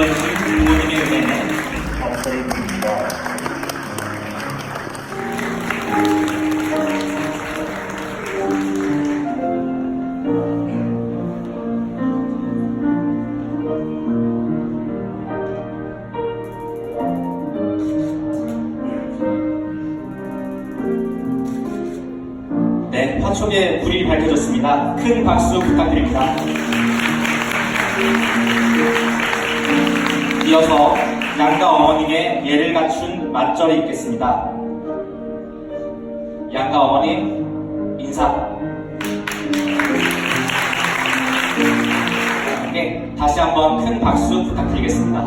불러주신 부모님의 은혜는 감사드립니다. 네, 화촉에 불이 밝혀졌습니다. 큰 박수 부탁드립니다. 이어서 양가 어머님의 예를 갖춘 맞절이 있겠습니다. 양가 어머님 인사. 네, 다시 한번 큰 박수 부탁드리겠습니다.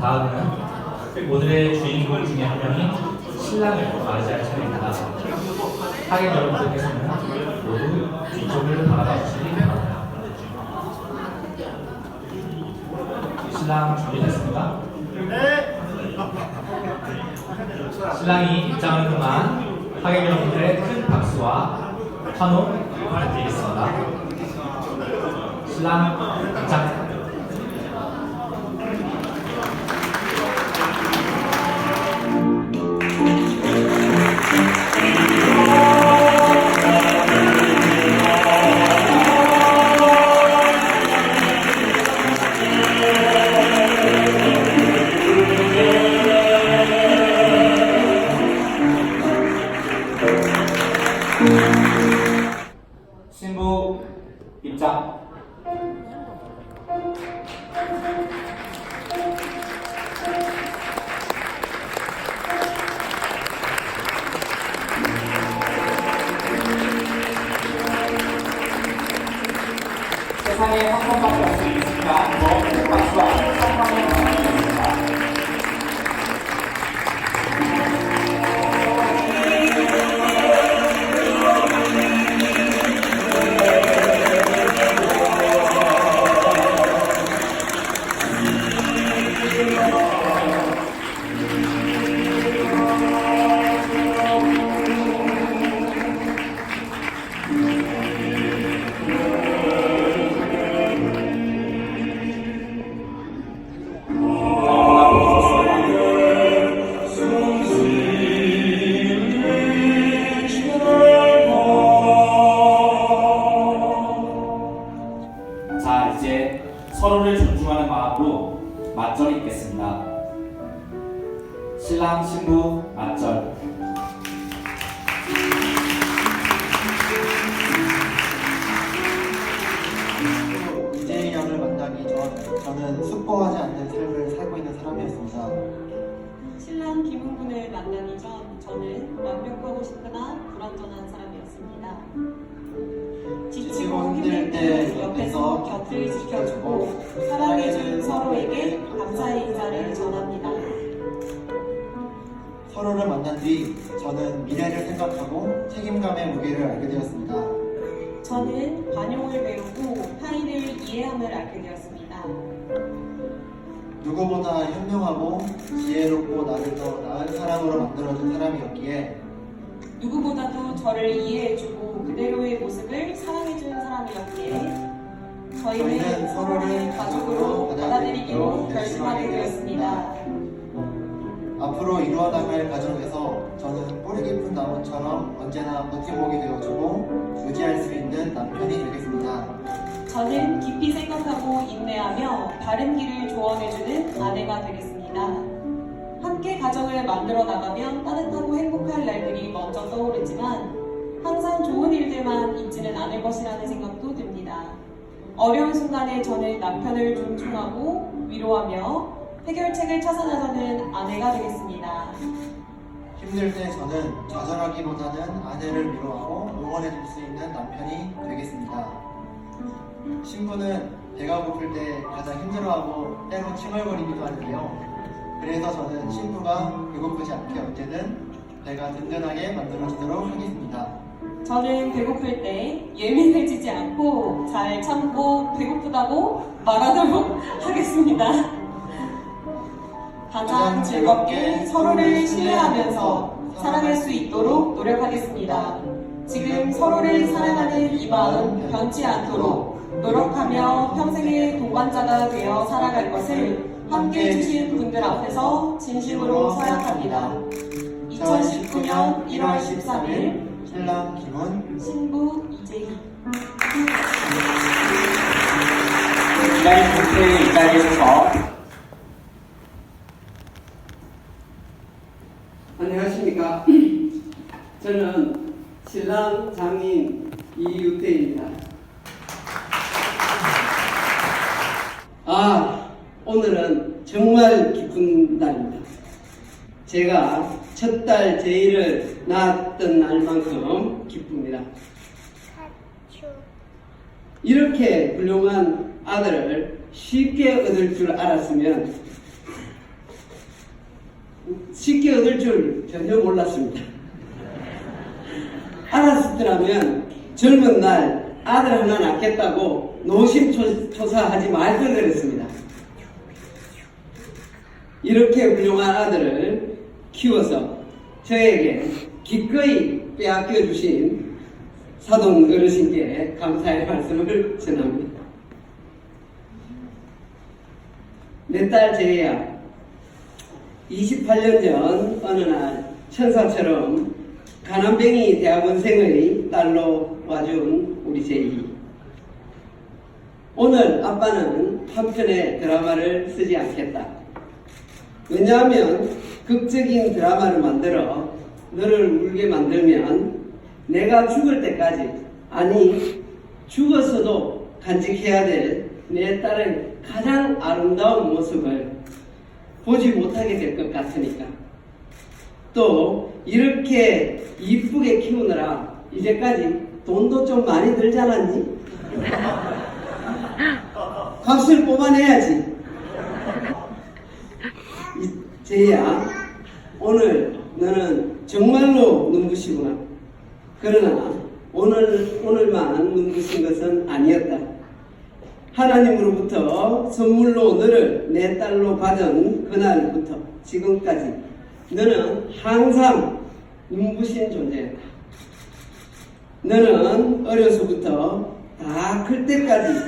다음은 오늘의 주인공 중에 한 명인 신랑을 맞이할 차례입니다. 하객 여러분들께서는 모두 뒤쪽을 바라봐 주시기 바랍니다. 신랑 준비됐습니까? 네! 신랑이 입장하는 동안 하객 여러분들의 큰 박수와 환호 부탁드리겠습니다. 신랑 입장. 맞절이 있겠습니다. 신랑 신부 맞절. 이재희 양을 만나기 전 저는 숙고하지 않는 삶을 살고 있는 사람이었습니다. 신랑 김웅군을 만나기 전 저는 완벽하고 싶으나 불완전한 사람이었습니다. 옆에서 곁을 지켜주고 사랑해준 서로에게 감사의 인사를 전합니다. 서로를 만난 뒤 저는 미래를 생각하고 책임감의 무게를 알게 되었습니다. 저는 관용을 배우고 타인을 이해함을 알게 되었습니다. 누구보다 현명하고 지혜롭고 나를 더 나은 사람으로 만들어준 사람이었기에 누구보다도 저를 이해해주고 그대로의 모습을 사랑해준 사람이었기에 저희는 서로를 가족으로 받아들이기로 결심하게 되었습니다. 앞으로 이루어나갈 가정에서 저는 뿌리 깊은 나무처럼 언제나 버팀목이 되어주고 유지할 수 있는 남편이 되겠습니다. 저는 깊이 생각하고 인내하며 바른 길을 조언해주는 아내가 되겠습니다. 함께 가정을 만들어 나가면 따뜻하고 행복할 날들이 먼저 떠오르지만 항상 좋은 일들만 있지는 않을 것이라는 생각도. 어려운 순간에 저는 남편을 존중하고 위로하며 해결책을 찾아 나가는 아내가 되겠습니다. 힘들 때 저는 좌절하기보다는 아내를 위로하고 응원해 줄 수 있는 남편이 되겠습니다. 신부는 배가 고플 때 가장 힘들어하고 때로 칭얼거리기도 하는데요. 그래서 저는 신부가 배고프지 않게 언제든 배가 든든하게 만들어지도록 하겠습니다. 저는 배고플 때 예민해지지 않고 잘 참고 배고프다고 말하도록 하겠습니다. 가장 즐겁게 서로를 신뢰하면서 살아갈 수 있도록 노력하겠습니다. 지금 서로를 사랑하는 이 마음 변치 않도록 노력하며 평생의 동반자가 되어 살아갈 것을 함께 해주신 분들 앞에서 진심으로 서약합니다. 2019년 1월 13일 신랑 김훈, 신부 이재희 기다린 분들 이 자리에 서서 안녕하십니까. 저는 신랑 장인 이유태입니다. 아, 오늘은 정말 기쁜 날입니다. 제가 첫 딸 제이를 낳았던 날만큼 기쁩니다. 이렇게 훌륭한 아들을 쉽게 얻을 줄 알았으면 쉽게 얻을 줄 전혀 몰랐습니다. 알았더라면 젊은 날 아들 하나 낳겠다고 노심초사하지 말 걸 그랬습니다. 이렇게 훌륭한 아들을 키워서 저에게 기꺼이 빼앗겨 주신 사돈 어르신께 감사의 말씀을 전합니다. 내 딸 제이야, 28년 전 어느 날 천사처럼 가난뱅이 대학원생의 딸로 와준 우리 제이. 오늘 아빠는 한 편의 드라마를 쓰지 않겠다. 왜냐하면 극적인 드라마를 만들어 너를 울게 만들면 내가 죽을 때까지 아니 죽었어도 간직해야 될 내 딸의 가장 아름다운 모습을 보지 못하게 될 것 같으니까 또 이렇게 이쁘게 키우느라 이제까지 돈도 좀 많이 들지 않았니? 값을 뽑아내야지 이- 제이야 오늘 너는 정말로 눈부시구나. 그러나 오늘 오늘만 눈부신 것은 아니었다. 하나님으로부터 선물로 너를 내 딸로 받은 그날부터 지금까지 너는 항상 눈부신 존재였다. 너는 어려서부터 다 클 때까지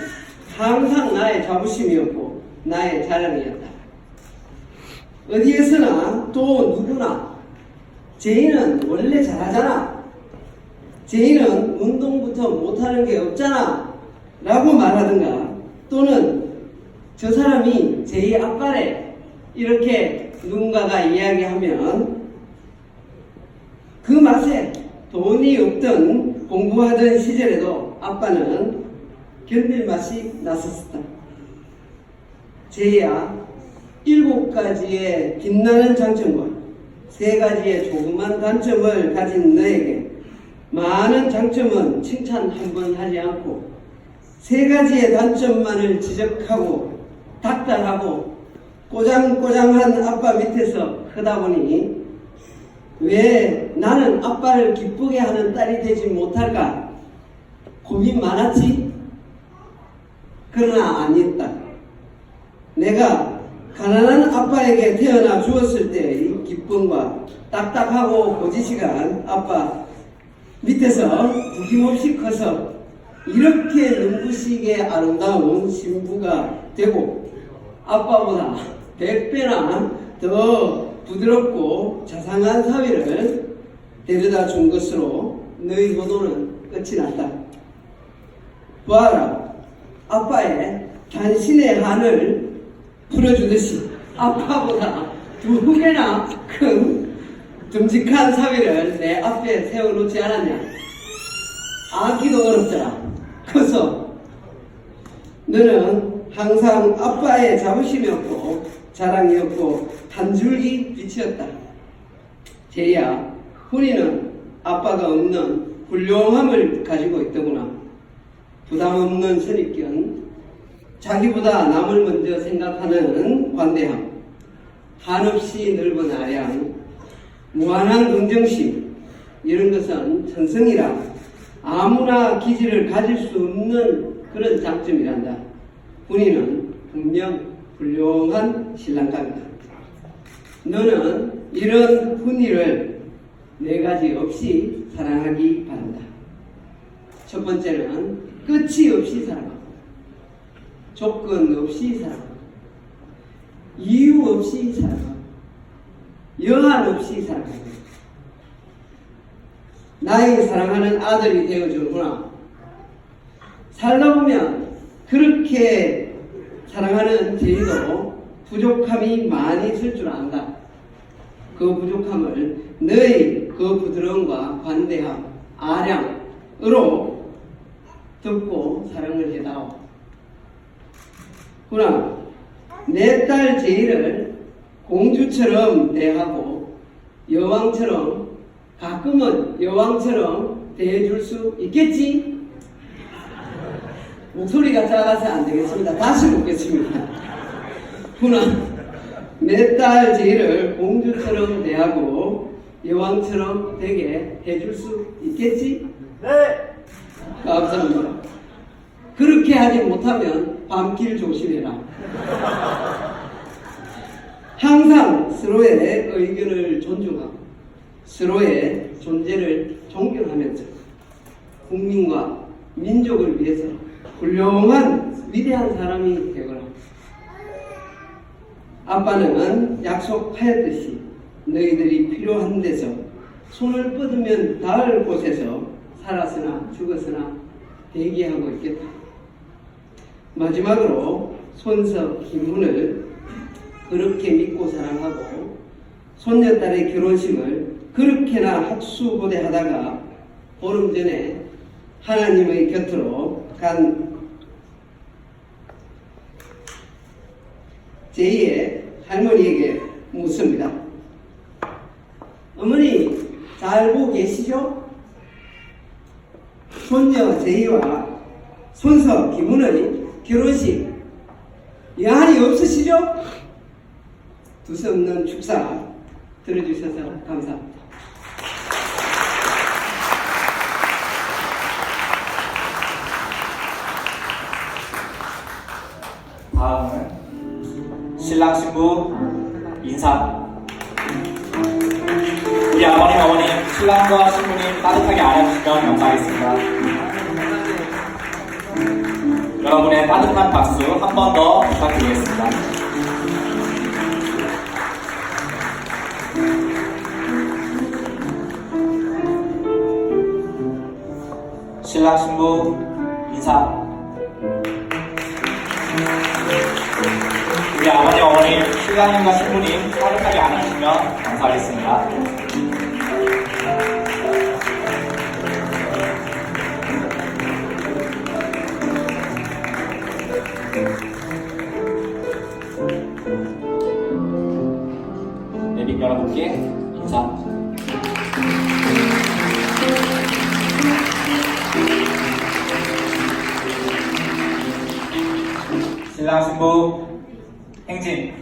항상 나의 자부심이었고 나의 자랑이었다 어디에서나 또 누구나 제이는 원래 잘하잖아. 제이는 운동부터 못하는 게 없잖아. 라고 말하든가 또는 저 사람이 제이 아빠래. 이렇게 누군가가 이야기하면 그 맛에 돈이 없던 공부하던 시절에도 아빠는 견딜 맛이 났었다. 제이야, 일곱 가지의 빛나는 장점과 세 가지의 조그만 단점을 가진 너에게 많은 장점은 칭찬 한 번 하지 않고 세 가지의 단점만을 지적하고 닥달하고 꼬장꼬장한 아빠 밑에서 크다 보니 왜 나는 아빠를 기쁘게 하는 딸이 되지 못할까 고민 많았지? 그러나 아니었다. 내가 가난한 아빠에게 태어나 주었을 때의 기쁨과 딱딱하고 고지식한 아빠 밑에서 부김없이 커서 이렇게 눈부시게 아름다운 신부가 되고 아빠보다 100배나 더 부드럽고 자상한 사위를 데려다 준 것으로 너희 보도는 끝이 났다. 보아라, 아빠의 단신의 한을 풀어주듯이 아빠보다 두 배나 큰 듬직한 사위를 내 앞에 세워놓지 않았냐? 아기도 어렵더라. 커서 너는 항상 아빠의 자부심이었고 자랑이었고 단줄기 빛이었다. 제이야, 훈이는 아빠가 없는 훌륭함을 가지고 있더구나. 부담 없는 선입견, 자기보다 남을 먼저 생각하는 관대함, 한없이 넓은 아량, 무한한 긍정심 이런 것은 천성이라 아무나 기질을 가질 수 없는 그런 장점이란다. 본인은 분명 훌륭한 신랑감이다. 너는 이런 훈이를 네 가지 없이 사랑하기 바란다. 첫 번째는 끝이 없이 사랑하고, 조건 없이 사랑하고, 이유 없이 사랑하고, 여한 없이 사랑하고, 나의 사랑하는 아들이 되어주는구나. 살다 보면 그렇게 사랑하는 제이도 부족함이 많이 있을 줄 안다. 그 부족함을 너의 그 부드러움과 관대함, 아량으로 듣고 사랑을 해다오. 그러나 내 딸 제이를 공주처럼 대하고 여왕처럼 가끔은 여왕처럼 대해줄 수 있겠지? 목소리가 작아서 안 되겠습니다. 다시 묻겠습니다. 그러나 내 딸 제이를 공주처럼 대하고 여왕처럼 되게 해줄 수 있겠지? 네! 감사합니다. 그렇게 하지 못하면 밤길 조심해라. 항상 서로의 의견을 존중하고 서로의 존재를 존경하면서 국민과 민족을 위해서 훌륭한 위대한 사람이 되거라. 아빠는 약속하였듯이 너희들이 필요한 데서 손을 뻗으면 닿을 곳에서 살았으나 죽었으나 대기하고 있겠다. 마지막으로 손석 김훈을 그렇게 믿고 사랑하고 손녀딸의 결혼식을 그렇게나 학수고대하다가 보름 전에 하나님의 곁으로 간 제2의 할머니에게 묻습니다. 어머니 잘 보고 계시죠? 손녀 제이와 손석 김은의 결혼식 여한이 없으시죠? 두서 없는 축사 들어주셔서 감사합니다. 다음은 신랑 신부 인사. 우리 아버님 어머님 신랑과 신부님 따뜻하게 안아주시면 감사하겠습니다. 여러분의 따뜻한 박수 한 번 더 부탁드리겠습니다. 신랑 신부 인사. 우리 아버님, 어머님, 신랑님과 신부님 따뜻하게 안아주시면 감사하겠습니다. 내빈 여러분께 인사. 신랑 신부 행진.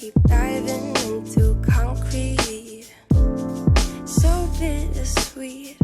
Keep diving into concrete. So bittersweet.